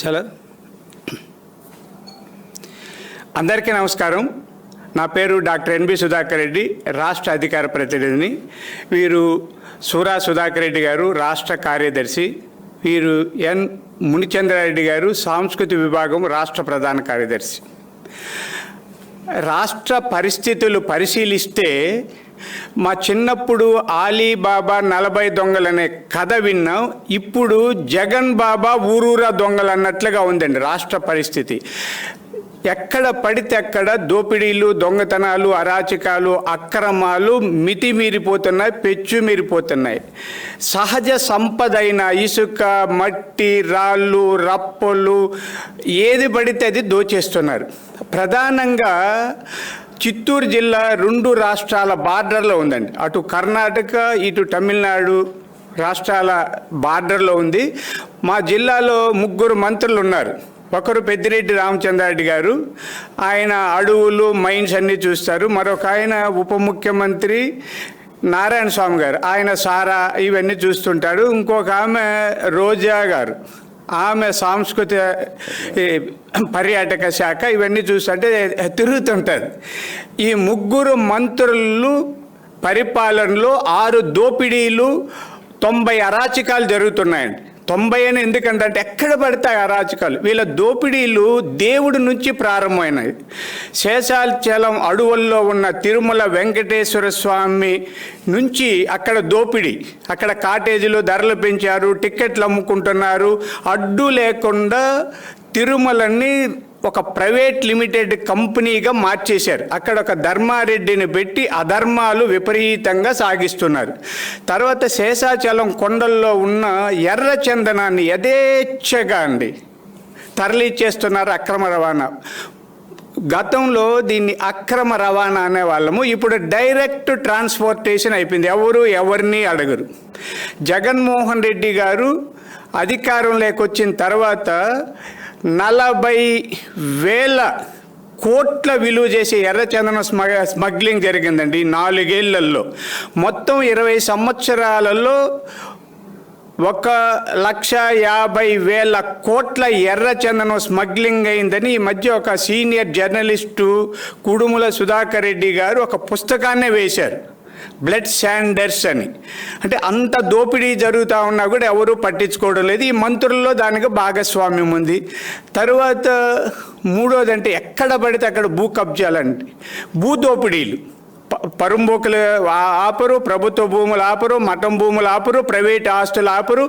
చాలా. అందరికీ నమస్కారం. నా పేరు డాక్టర్ ఎన్బి సుధాకర్ రెడ్డి రాష్ట్ర అధికార ప్రతినిధిని. వీరు సూరా సుధాకర్ రెడ్డి గారు రాష్ట్ర కార్యదర్శి. వీరు ఎన్ మునిచంద్రారెడ్డి గారు సాంస్కృతి విభాగం రాష్ట్ర ప్రధాన కార్యదర్శి. రాష్ట్ర పరిస్థితులు పరిశీలిస్తే మా చిన్నప్పుడు ఆలీబాబా నలభై దొంగలనే కథ విన్నాం. ఇప్పుడు జగన్ బాబా ఊరూరా దొంగలు అన్నట్లుగా ఉందండి రాష్ట్ర పరిస్థితి. ఎక్కడ పడితే అక్కడ దోపిడీలు దొంగతనాలు అరాచకాలు అక్రమాలు మితిమీరిపోతున్నాయి పెచ్చు మీరిపోతున్నాయి. సహజ సంపద అయిన ఇసుక మట్టి రాళ్ళు రప్పలు ఏది పడితే అది దోచేస్తున్నారు. ప్రధానంగా చిత్తూరు జిల్లా రెండు రాష్ట్రాల బార్డర్లో ఉందండి. అటు కర్ణాటక ఇటు తమిళనాడు రాష్ట్రాల బార్డర్లో ఉంది. మా జిల్లాలో ముగ్గురు మంత్రులు ఉన్నారు. ఒకరు పెద్దిరెడ్డి రామచంద్రారెడ్డి గారు ఆయన అడవులు మైన్స్ అన్నీ చూస్తారు. మరొక ఆయన ఉప ముఖ్యమంత్రి నారాయణ స్వామి గారు ఆయన సారా ఇవన్నీ చూస్తుంటాడు ఇంకొక ఆమె రోజా గారు. ఆమె సాంస్కృతిక పర్యాటక శాఖ ఇవన్నీ చూస్తుంటే తిరుగుతుంటుంది. ఈ ముగ్గురు మంత్రులు పరిపాలనలో ఆరు దోపిడీలు తొంభై అరాచకాలు జరుగుతున్నాయండి. తొంభై అని ఎందుకంటే అంటే ఎక్కడ పడతాయి అరాచకాలు. వీళ్ళ దోపిడీలు దేవుడి నుంచి ప్రారంభమైనవి. శేషాచలం అడవుల్లో ఉన్న తిరుమల వెంకటేశ్వర స్వామి నుంచి అక్కడ దోపిడీ. అక్కడ కాటేజీలు ధరలు పెంచారు టిక్కెట్లు అమ్ముకుంటున్నారు. అడ్డు లేకుండా తిరుమలని ఒక ప్రైవేట్ లిమిటెడ్ కంపెనీగా మార్చేశారు. అక్కడ ఒక ధర్మారెడ్డిని పెట్టి అధర్మాలు విపరీతంగా సాగిస్తున్నారు. తర్వాత శేషాచలం కొండల్లో ఉన్న ఎర్ర చందనాన్ని యథేచ్ఛగా అండి తరలిచ్చేస్తున్నారు అక్రమ రవాణా. గతంలో దీన్ని అక్రమ రవాణా అనే వాళ్ళము ఇప్పుడు డైరెక్ట్ ట్రాన్స్పోర్టేషన్ అయిపోయింది. ఎవరు ఎవరిని అడగరు. జగన్మోహన్ రెడ్డి గారు అధికారం వచ్చిన తర్వాత నలభై వేల కోట్ల విలువ చేసే ఎర్రచందన స్మ స్మగ్లింగ్ జరిగిందండి నాలుగేళ్ళలో. మొత్తం ఇరవై సంవత్సరాలలో ఒక లక్ష యాభై వేల కోట్ల ఎర్రచందనం స్మగ్లింగ్ అయిందని ఈ మధ్య ఒక సీనియర్ జర్నలిస్టు కుడుముల సుధాకర్ రెడ్డి గారు ఒక పుస్తకాన్నే వేశారు. బ్లడ్ శాండర్స్ అని. అంటే అంత దోపిడీ జరుగుతూ ఉన్నా కూడా ఎవరూ పట్టించుకోవడం లేదు. ఈ మంత్రుల్లో దానికి భాగస్వామ్యం ఉంది. తర్వాత మూడోది అంటే ఎక్కడ పడితే అక్కడ భూ కబ్జాలండి. భూ దోపిడీలు. పరుంబోకులు ఆపరు ప్రభుత్వ భూములు ఆపరు మఠం భూములు ఆపరు ప్రైవేట్ ఆస్తులు ఆపరు.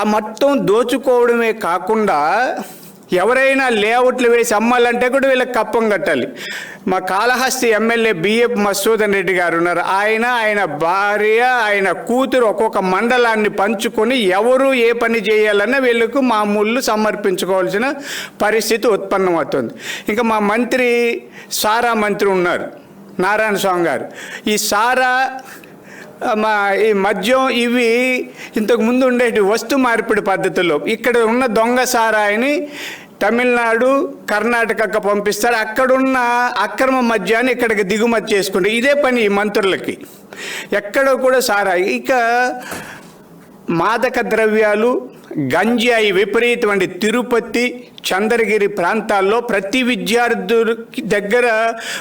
ఆ మొత్తం దోచుకోవడమే కాకుండా ఎవరైనా లేఅవుట్లు వేసి అమ్మాలంటే కూడా వీళ్ళకి కప్పం కట్టాలి. మా కాళహస్తి ఎమ్మెల్యే బిఎఫ్ మసూదన్ రెడ్డి గారు ఉన్నారు. ఆయన ఆయన భార్య ఆయన కూతురు ఒక్కొక్క మండలాన్ని పంచుకొని ఎవరు ఏ పని చేయాలన్నా వీళ్ళకు మామూలు సమర్పించుకోవాల్సిన పరిస్థితి ఉత్పన్నమవుతుంది. ఇంకా మా మంత్రి సారా మంత్రి ఉన్నారు నారాయణ స్వామి గారు. ఈ సారా మా ఈ మద్యం ఇవి ఇంతకు ముందు ఉండేటి వస్తు మార్పిడి పద్ధతుల్లో ఇక్కడ ఉన్న దొంగ సారాయిని తమిళనాడు కర్ణాటకకు పంపిస్తారు. అక్కడున్న అక్రమ మద్యాన్ని ఇక్కడికి దిగుమతి చేసుకుంటే ఇదే పని ఈ మంత్రులకి. ఎక్కడ కూడా సారా ఇక మాదక ద్రవ్యాలు గంజాయి విపరీతమైన తిరుపతి చంద్రగిరి ప్రాంతాల్లో ప్రతి విద్యార్థులకి దగ్గర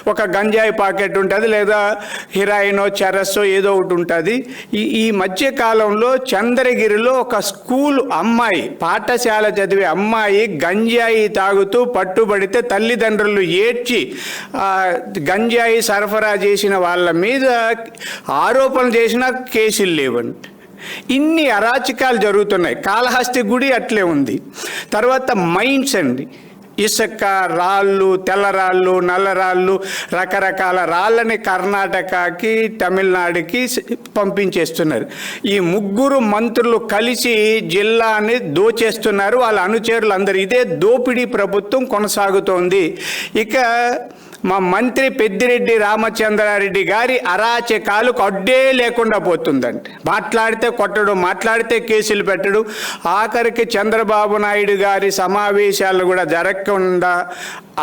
ఒక గంజాయి పాకెట్ ఉంటుంది లేదా హిరాయినో చెరస్సో ఏదో ఒకటి ఉంటుంది. ఈ ఈ మధ్య కాలంలో చంద్రగిరిలో ఒక స్కూల్ అమ్మాయి పాఠశాల చదివే అమ్మాయి గంజాయి తాగుతూ పట్టుబడితే తల్లిదండ్రులు ఏడ్చి గంజాయి సరఫరా చేసిన వాళ్ళ మీద ఆరోపణలు చేసిన కేసులు లేవండి. ఇన్ని అరాచకాలు జరుగుతున్నాయి. కాళహస్తి గుడి అట్లే ఉంది. తర్వాత మైన్స్ అండి. ఇసుక రాళ్ళు తెల్లరాళ్ళు నల్లరాళ్ళు రకరకాల రాళ్ళని కర్ణాటకకి తమిళనాడుకి పంపించేస్తున్నారు. ఈ ముగ్గురు మంత్రులు కలిసి జిల్లాని దోచేస్తున్నారు. వాళ్ళ అనుచరులు అందరూ ఇదే దోపిడీ ప్రభుత్వం కొనసాగుతోంది. ఇక మా మంత్రి పెద్దిరెడ్డి రామచంద్రారెడ్డి గారి అరాచకాలకు అడ్డే లేకుండా పోతుందండి మాట్లాడితే కొట్టడు మాట్లాడితే కేసులు పెట్టడు. ఆఖరికి చంద్రబాబు నాయుడు గారి సమావేశాలు కూడా జరగకుండా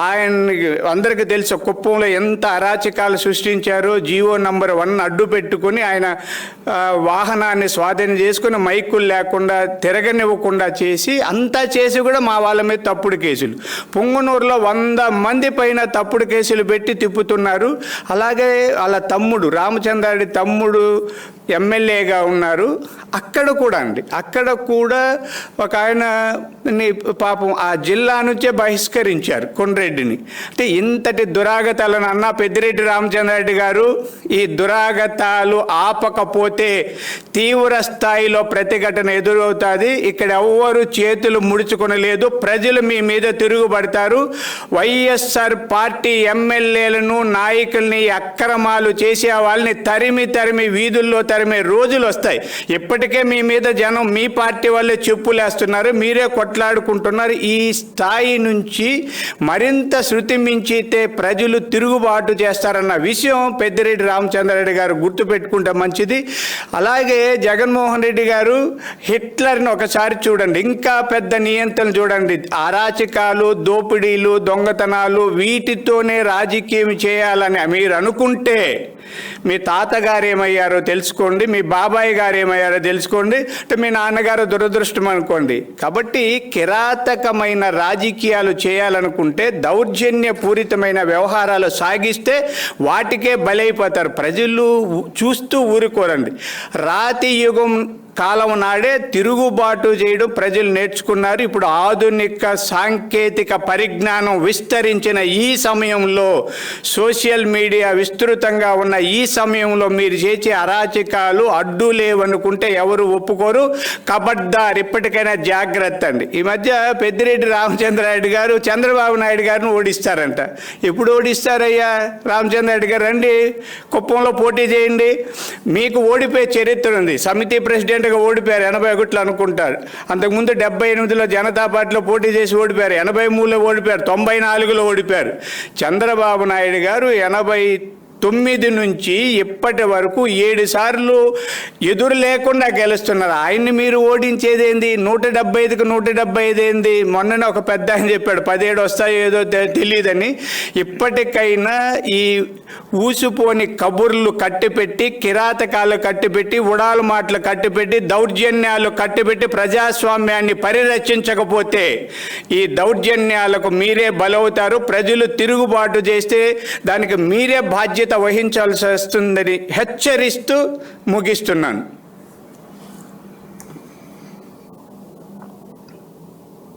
ఆయనకి అందరికీ తెలుసు కుప్పంలో ఎంత అరాచకాలు సృష్టించారో జియో నంబర్ వన్ అడ్డు పెట్టుకుని ఆయన వాహనాన్ని స్వాధీనం చేసుకుని మైకులు లేకుండా తిరగనివ్వకుండా చేసి అంతా చేసి కూడా మా వాళ్ళ మీద తప్పుడు కేసులు. పొంగనూరులో వంద మంది పైన తప్పుడు కేసులు పెట్టి తిప్పుతున్నారు. అలాగే వాళ్ళ తమ్ముడు రామచంద్రారెడ్డి తమ్ముడు ఎమ్మెల్యేగా ఉన్నారు. అక్కడ కూడా అండి అక్కడ కూడా ఒక ఆయన పాపం ఆ జిల్లా నుంచే బహిష్కరించారు కొండ్రెడ్డిని. అంటే ఇంతటి దురాగతాలను అన్న పెద్దిరెడ్డి రామచంద్రారెడ్డి గారు ఈ దురాగతాలు ఆపకపోతే తీవ్ర స్థాయిలో ప్రతిఘటన ఎదురవుతుంది. ఇక్కడ ఎవ్వరు చేతులు ముడుచుకునలేదు. ప్రజలు మీ మీద తిరుగుబడతారు. వైఎస్ఆర్ పార్టీ ఎం ఎమ్మెల్యేలను నాయకుల్ని అక్రమాలు చేసే వాళ్ళని తరిమి తరిమి వీధుల్లో తరిమే రోజులు వస్తాయి. ఇప్పటికే మీ మీద జనం మీ పార్టీ వాళ్ళే చెప్పులేస్తున్నారు. మీరే కొట్లాడుకుంటున్నారు. ఈ స్థాయి నుంచి మరింత శృతి మించితే ప్రజలు తిరుగుబాటు చేస్తారన్న విషయం పెద్దిరెడ్డి రామచంద్రారెడ్డి గారు గుర్తుపెట్టుకుంటే మంచిది. అలాగే జగన్మోహన్ రెడ్డి గారు హిట్లర్ని ఒకసారి చూడండి. ఇంకా పెద్ద నియంత్రణ చూడండి. అరాచకాలు దోపిడీలు దొంగతనాలు వీటితోనే రాజకీయం చేయాలని మీరు అనుకుంటే మీ తాతగారు ఏమయ్యారో తెలుసుకోండి మీ బాబాయ్ గారు ఏమయ్యారో తెలుసుకోండి అంటే మీ నాన్నగారు దురదృష్టం అనుకోండి. కాబట్టి కిరాతకమైన రాజకీయాలు చేయాలనుకుంటే దౌర్జన్యపూరితమైన వ్యవహారాలు సాగిస్తే వాటికే బలైపోతారు. ప్రజలు చూస్తూ ఊరుకోరండి. రాతి యుగం కాలం నాడే తిరుగుబాటు చేయడం ప్రజలు నేర్చుకున్నారు. ఇప్పుడు ఆధునిక సాంకేతిక పరిజ్ఞానం విస్తరించిన ఈ సమయంలో సోషల్ మీడియా విస్తృతంగా ఉన్న ఈ సమయంలో మీరు చేసే అరాచకాలు అడ్డు లేవనుకుంటే ఎవరు ఒప్పుకోరు. కబడ్దార్ ఇప్పటికైనా జాగ్రత్త అండి. ఈ మధ్య పెద్దిరెడ్డి రామచంద్రారెడ్డి గారు చంద్రబాబు నాయుడు గారిని ఓడిస్తారంట. ఎప్పుడు ఓడిస్తారయ్యా? రామచంద్రారెడ్డి గారు రండి కుప్పంలో పోటీ చేయండి. మీకు ఓడిపోయే చరిత్ర ఉంది. సమితి ప్రెసిడెంట్ ప్రెసిడెంట్గా ఓడిపోయారు ఎనభై ఒకటిలో అనుకుంటారు. అంతకుముందు డెబ్బై ఎనిమిదిలో జనతా పార్టీలో పోటీ చేసి ఓడిపోయారు ఎనభై మూడులో ఓడిపోయారు తొంభై నాలుగులో ఓడిపోయారు. చంద్రబాబు నాయుడు గారు ఎనభై తొమ్మిది నుంచి ఇప్పటి వరకు ఏడు సార్లు ఎదురు లేకుండా గెలుస్తున్నారు. ఆయన్ని మీరు ఓడించేది ఏంది? నూట డెబ్బై ఐదుకు నూట డెబ్బై ఐదు ఏంది? మొన్ననే ఒక పెద్ద ఆయన చెప్పాడు పదిహేడు వస్తాయో ఏదో తెలియదని ఇప్పటికైనా ఈ ఊసిపోని కబుర్లు కట్టిపెట్టి కిరాతకాలు కట్టిపెట్టి ఉడాలు మాటలు కట్టిపెట్టి దౌర్జన్యాలు కట్టిపెట్టి ప్రజాస్వామ్యాన్ని పరిరక్షించకపోతే ఈ దౌర్జన్యాలకు మీరే బలవుతారు. ప్రజలు తిరుగుబాటు చేస్తే దానికి మీరే బాధ్యత బాధ్యత వహించాల్సి వస్తుందని హెచ్చరిస్తూ ముగిస్తున్నాను.